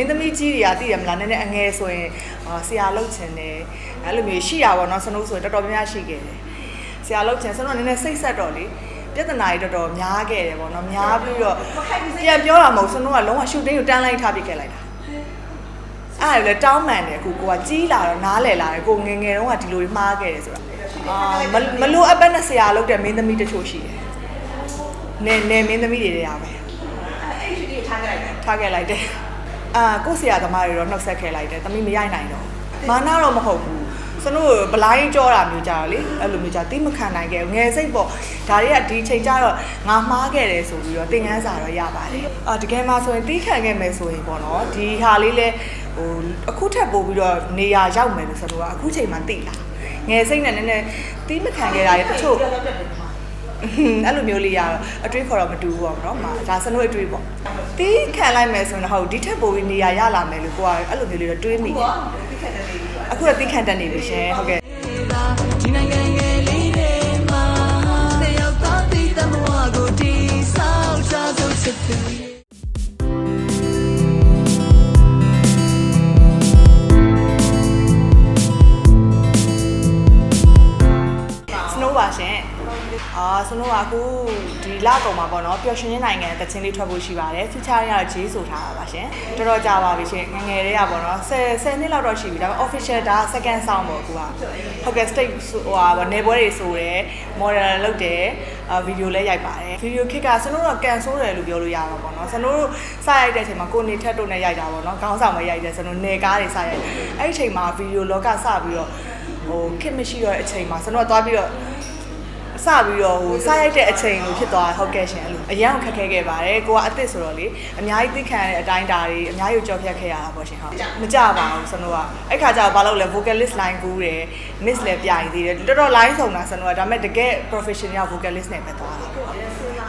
င်းသမီးကြီးတွေကသိရမလားနည်းနည်းအငယ်ဆိုရင်အာဆရာလောက်ချင်တယ်အဲ့လိုမျိုးရှိရပါတော့စနိုးဆိုရင်တော်တော်များများရှိခဲ့တယ်ဆရာလောက်ချင်စနိုးကနည်းနည်းစိတ်ဆက်တော့လေပြဿနာတွေတော်တော်များခဲ့တယ်ပေါ့နော်များပြီးတော့ပြန်ပြောတာမဟုတ်စနိုးကလုံးဝရှူတင်းကိုတန်းလိုက်ထားပြခဲ့လိုက်တာအဲ့ဒါလည်းတောင်းမှန်တယ်အခုကိုကကြီးလာတော့နားလည်လာတယ်ကိုငယ်ငယ်တုန်းကဒီလိုမှားခဲ့တယ်ဆိုတာအာမမလို့အပတ်နဲ့ဆရာလောက်တဲ့မင်းသမီးတချို့ရှိတယ်နေနေမင်းသမီးတွေတွေရပဲအဲ့ဒီဒီထားကြလိုက်တယ်ထားခဲ့လိုက်တယ် အာကိုယ့်ဆရာသမားတွေတော့နှုတ်ဆက်ခဲ့လိုက်တယ်သမီးမရိုက်နိုင်တော့မာနတော့မဟုတ်ဘူးစနို့ဘလိုင်းကြောတာမျိုးကြတော့လေအဲ့လိုမျိုးကြတိမခံနိုင်ခဲ့ဘူးငယ်စိတ်ပေါ့ဒါတွေကဒီချိန်ကျတော့ငါမှားခဲ့တယ်ဆိုပြီးတော့သင်ခန်းစာတော့ရပါတယ်အာတကယ်မှဆိုရင်တီးခံခဲ့မယ်ဆိုရင်ပေါ့နော်ဒီဟာလေးလဲဟိုအခုထက်ပိုပြီးတော့နေရာရောက်မယ်လို့ဆိုတော့အခုချိန်မှသိလာငယ်စိတ်နဲ့နည်းနည်းတီးမခံခဲ့တာတွေတချို့ပြောတော့ပြတ်တယ်မှာ အဲ့လိုမျိုးလေးရတော့အတွေးခေါ်တော့မတူဘူးပေါ့နော်။မာဒါစနိုးအတွေးပေါ့။တီးခံလိုက်မယ်ဆိုရင်တော့ဟုတ်ဒီထက်ပိုပြီးနေရာရလာမယ်လို့ကိုကအဲ့လိုမျိုးလေးတော့တွေးမိတယ်ဘောဒီခက်တယ်လေးပါ။အခုတော့တီးခံတတ်နေပြီရှင်။ဟုတ်ကဲ့ဒီနိုင်ငံငယ်လေးတွေမှာတယောက်သားတည်တမဝကိုတီဆောက်ကြဆုံးချစ်သူ အာစနိုးကအခုဒီလကုန်မှာပေါ့နော်ပျော်ရွှင်ခြင်းနိုင်ငံတချင်းလေးထွက်ဖို့ရှိပါတယ်။ feature ရတော့ဂျေးဆိုထားတာပါရှင်။တော်တော်ကြာပါပြီရှင်။ငယ်ငယ်လေးကပေါ့နော်10 10နှစ်လောက်တော့ရှိပြီ။ဒါပေမဲ့ official ဒါ second sound ပေါ့အခုက။ဟုတ်ကဲ့ state ဟိုဟာပေါ့နေပွဲတွေဆိုတယ် model လုပ်တယ်အာဗီဒီယိုလည်းရိုက်ပါတယ်ဗီဒီယိုခစ်ကစနိုးတော့ကန်ဆိုးတယ်လို့ပြောလို့ရမှာပေါ့နော်စနိုးစရိုက်တဲ့အချိန်မှာကိုနေထက်တို့နဲ့ရိုက်တာပေါ့နော်ခေါင်းဆောင်မရိုက်တဲ့စနိုးနေကားတွေစရိုက်အဲ့ဒီအချိန်မှာဗီဒီယိုလောကစပြီးတော့ဟိုခစ်မရှိတော့တဲ့အချိန်မှာစနိုးကသွားပြီးတော့ စပြီးတော့ဟိုစရိုက်တဲ့အချိန်လို့ဖြစ်သွားတာဟုတ်ကဲ့ရှင်အဲ့လိုအရန်ခက်ခဲခဲ့ပါတယ်ကိုကအစ်စ်ဆိုတော့လေအများကြီးသိခံရတဲ့အတိုင်းတာတွေအများကြီးကြော်ဖြတ်ခဲ့ရတာပေါ့ရှင်ဟုတ်မကြပါဘူးစနိုးကအဲ့ခါကျတော့ဘာလို့လဲ vocalist line ကူးတယ် miss လည်းပြိုင်သေးတယ်တော်တော် line ဆုံးတာစနိုးကဒါပေမဲ့တကယ် professional vocalist နဲ့ပဲသွားတာ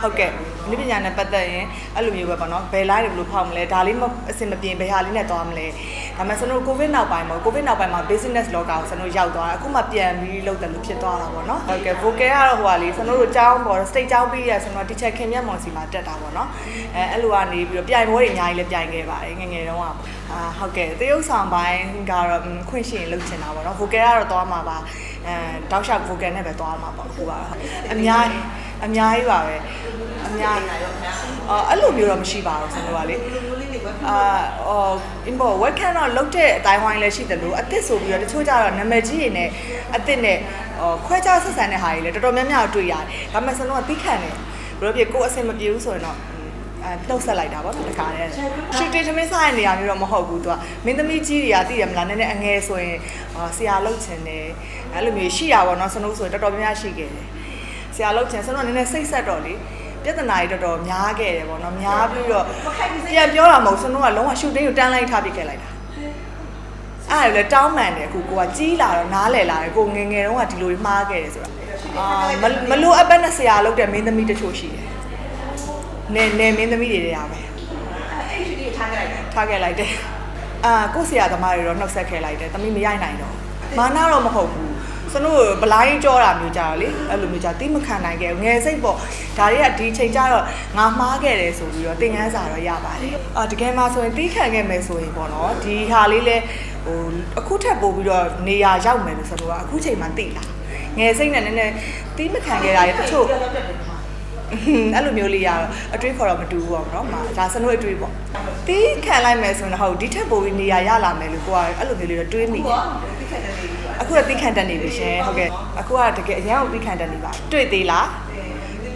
ဟုတ်ကဲ့ဒီပညာနဲ့ပတ်သက်ရင်အဲ့လိုမျိုးပဲပေါ့နော်ဘယ် line တွေဘယ်လိုဖောက်မလဲဒါလေးမအဆင်မပြေဘယ်ဟာလေးနဲ့သွားမလဲဒါပေမဲ့စနိုး covid နောက်ပိုင်းပေါ့ covid နောက်ပိုင်းမှာ business လောကကိုစနိုးရောက်သွားတာအခုမှပြန်ပြီးလုပ်တယ်လို့ဖြစ်သွားတာပေါ့နော်ဟုတ်ကဲ့ vocal ကတော့ဟိုဟာလေးစနိုးတို့ကျောင်းပေါ့ state ကျောင်းပြီးရစနိုး teacher ခင်မြတ်မောင်စီမှာတက်တာပေါ့နော်အဲအဲ့လိုကနေပြီးတော့ပြိုင်ပွဲတွေအများကြီးလည်းပြိုင်ခဲ့ပါတယ်ငယ်ငယ်တုန်းကအာဟုတ်ကဲ့တရုပ်ဆောင်ပိုင်းကတော့ခွင့်ရှိရင်လုပ်ချင်တာပေါ့နော် vocal ကတော့သွားမှာပါအဲတောက်လျှောက် vocal နဲ့ပဲသွားမှာပေါ့အခုကတော့အများအများကြီးပါပဲအများကြီးအော် အဲ့လိုမျိုးတော့မရှိပါဘူးစနိုးကလေလူလူလေးတွေပဲအာအော်အင်ဘောဝက်ကန်တော့လုတ်တဲ့အတိုင်းဝိုင်းလည်းရှိတယ်လို့အသစ်ဆိုပြီးတော့တချို့ကြတော့နာမည်ကြီးတွေနဲ့အသစ်နဲ့အော်ခွဲခြားဆက်ဆံတဲ့ဟာတွေလည်းတော်တော်များများတွေ့ရတယ်။ဒါပေမဲ့စလုံးကသိခံတယ်။ဘယ်လိုဖြစ်ကိုယ်အဆင်မပြေဘူးဆိုရင်တော့အဲနှုတ်ဆက်လိုက်တာပေါ့တခါတည်းရှူတင်သမင်းစားတဲ့နေရာမျိုးတော့မဟုတ်ဘူးသူကမင်းသမီးကြီးတွေကသိတယ်မလားနည်းနည်းအငယ်ဆိုရင်အာဆရာလောက်ချင်တယ်အဲ့လိုမျိုးရှိရပါတော့စလုံးဆိုရင်တော်တော်များများရှိခဲ့တယ်ဆရာလောက်ချင်စလုံးကနည်းနည်းစိတ်ဆက်တော့လေ ပြဿနာတွေတော်တော်များခဲ့တယ်ပေါ့နော်များပြီးတော့ပြန်ပြောတာမဟုတ်စလုံးကလုံးဝရှူတင်ကိုတန်းလိုက်ထားပြခဲ့လိုက်တာအဲ့ဒါလည်းတောင်းမှန်တယ်အခုကိုကကြီးလာတော့နားလည်လာတယ်ကိုငယ်ငယ်တုန်းကဒီလိုမှားခဲ့တယ်ဆိုတာအာမမလို့အပတ်နဲ့ဆရာလုပ်တဲ့မင်းသမီးတချို့ရှိတယ်နေနေမင်းသမီးတွေတွေရပဲအဲ့ဒီဒီထားကြလိုက်တယ်ထားခဲ့လိုက်တယ်အာကိုယ့်ဆရာသမားတွေတော့နှုတ်ဆက်ခဲ့လိုက်တယ်သမီးမရိုက်နိုင်တော့မာနတော့မဟုတ်ဘူး စနို့ဘလိုင်းကြောတာမျိုးကြတော့လေအဲ့လိုမျိုးကြတိမခံနိုင်ခဲ့ဘူးငယ်စိတ်ပေါ့ဒါတွေကဒီချိန်ကျတော့ငါမှားခဲ့တယ်ဆိုပြီးတော့သင်ခန်းစာတော့ရပါတယ်အာတကယ်မှဆိုရင်တီးခံခဲ့မယ်ဆိုရင်ပေါ့နော်ဒီဟာလေးလဲဟိုအခုထက်ပိုပြီးတော့နေရာရောက်မယ်လို့ဆိုတော့အခုချိန်မှသိလာငယ်စိတ်နဲ့နည်းနည်းတီးမခံခဲ့တာတွေတချို့ပြောတော့ပြတ်တယ်မှာအဲ့လိုမျိုးလေးရတော့အတွေးခေါ်တော့မတူဘူးပေါ့နော်။မာဒါစနိုးအတွေးပေါ့။တီးခံလိုက်မယ်ဆိုရင်တော့ဟုတ်ဒီထက်ပိုပြီးနေရာရလာမယ်လို့ကိုကအဲ့လိုမျိုးလေးတော့တွေးမိတယ်ဘောဒီခက်တယ်လေးပါ။ အခုတော့တီးခံတတ်နေပြီရှင်။ဟုတ်ကဲ့။အခုကတကယ်အရင်ကတီးခံတတ်နေပါ။တွေ့သေးလား။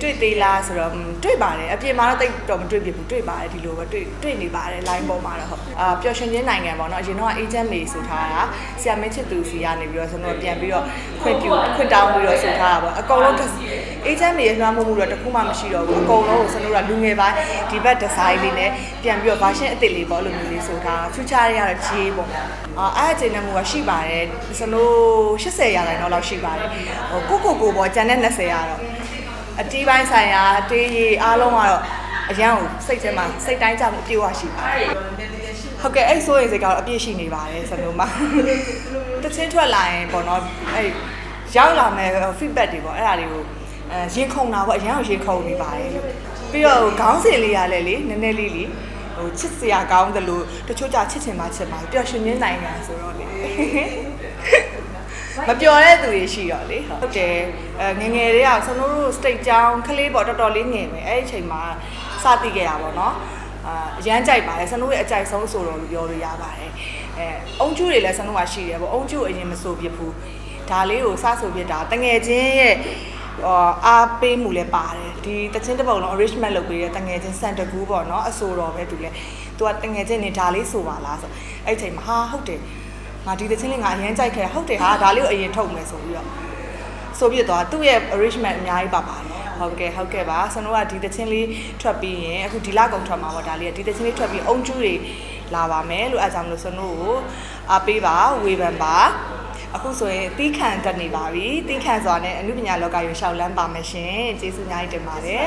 တွေ့သေးလားဆိုတော့တွေ့ပါတယ်အပြင်မှာတော့တိတ်တော့မတွေ့ပြဘူးတွေ့ပါတယ်ဒီလိုပဲတွေ့တွေ့နေပါတယ် line ပေါ်မှာတော့ဟုတ်အာပျော်ရွှင်ခြင်းနိုင်ငံပေါ့နော်အရင်တော့ agent မေဆိုထားတာဆရာမင်းချစ်သူစီကနေပြီးတော့ဆိုတော့ပြန်ပြီးတော့ခွင့်ပြုခွင့်တောင်းပြီးတော့ဆိုထားတာပေါ့အကုန်လုံး agent မေရဲ့လွှမ်းမိုးမှုတော့တစ်ခုမှမရှိတော့ဘူးအကုန်လုံးကိုဆိုတော့လူငယ်ပိုင်းဒီဘက် design လေးနဲ့ပြန်ပြီးတော့ version အသစ်လေးပေါ့လို့မျိုးလေးဆိုထား future တွေကတော့ကြီးပေါ့အာအဲ့အချိန်နဲ့မှုကရှိပါတယ်စနိုး80ရာခိုင်နှုန်းလောက်ရှိပါတယ်ဟိုကိုကိုကိုပေါ့ကျန်တဲ့20ရာတော့အတီးပိုင်းဆိုင်ရာအတေးကြီးအားလုံးကတော့အရန်ကိုစိတ်ထဲမှာစိတ်တိုင်းကြမှုအပြည့်အဝရှိပါတယ်အဲ့ဒီနည်းနည်းရှိဟုတ်ကဲ့အဲ့ဆိုရင်စိတ်ကတော့အပြည့်ရှိနေပါတယ်စလုံးမှာတချင်းထွက်လာရင်ပေါ့နော်အဲ့ရောက်လာမဲ့ feedback တွေပေါ့အဲ့ဒါတွေကို အဲရင်ခုန်တာပေါ့အရန်ကိုရင်ခုန်နေပါတယ်လို့ပြီးတော့ခေါင်းစဉ်လေးရလဲလေနည်းနည်းလေးလीဟိုချစ်စရာကောင်းတယ်လို့တချို့ကြချစ်ချင်မှချစ်ပါပျော်ရွှင်ခြင်းနိုင်ငံဆိုတော့လေမပျော်တဲ့သူတွေရှိတော့လေဟုတ်တယ်အဲငယ်ငယ်လေးကကျွန်တော်တို့ state ကြောင်းခလေးပေါ့တော်တော်လေးငယ်ပဲအဲ့ဒီအချိန်မှာစသိခဲ့တာပေါ့နော်အာအရန်ကြိုက်ပါတယ်ကျွန်တော်ရဲ့အကြိုက်ဆုံးဆိုတော့လို့ပြောလို့ရပါတယ်အဲအုံကျူတွေလည်းကျွန်တော်ကရှိတယ်ပေါ့အုံကျူအရင်မဆိုပြဘူးဒါလေးကိုစဆိုပြတာတငယ်ချင်းရဲ့ အာအားပေးမှုလည်းပါတယ်ဒီတချင်းတစ်ပုတ်လုံး arrangement လုပ်ပေးတဲ့တငယ်ချင်းစန်တကူပေါ့နော်အဆိုတော်ပဲသူလဲသူကတငယ်ချင်းနေဒါလေးဆိုပါလားဆိုအဲ့ဒီအချိန်မှာဟာဟုတ်တယ်ငါဒီတချင်းလေးငါအရင်ကြိုက်ခဲ့တာဟုတ်တယ်ဟာဒါလေးကိုအရင်ထုတ်မယ်ဆိုပြီးတော့ဆိုပြသွားသူ့ရဲ့ arrangement အများကြီးပါပါတယ်ဟုတ်ကဲ့ဟုတ်ကဲ့ပါကျွန်တော်ကဒီတချင်းလေးထွက်ပြီးရင်အခုဒီလကုန်ထွက်မှာပေါ့ဒါလေးကဒီတချင်းလေးထွက်ပြီးအုံကျူးတွေလာပါမယ်လို့အဲကြောင့်မလို့ကျွန်တော်ကိုအားပေးပါဝေဖန်ပါ အခုဆိုရင်တီးခန့်တက်နေပါပြီတီးခန့်ဆိုတာနဲ့အနုပညာလောကရွှေလျှောက်လန်းပါမယ်ရှင်ကျေးဇူးအများကြီးတင်ပါတယ်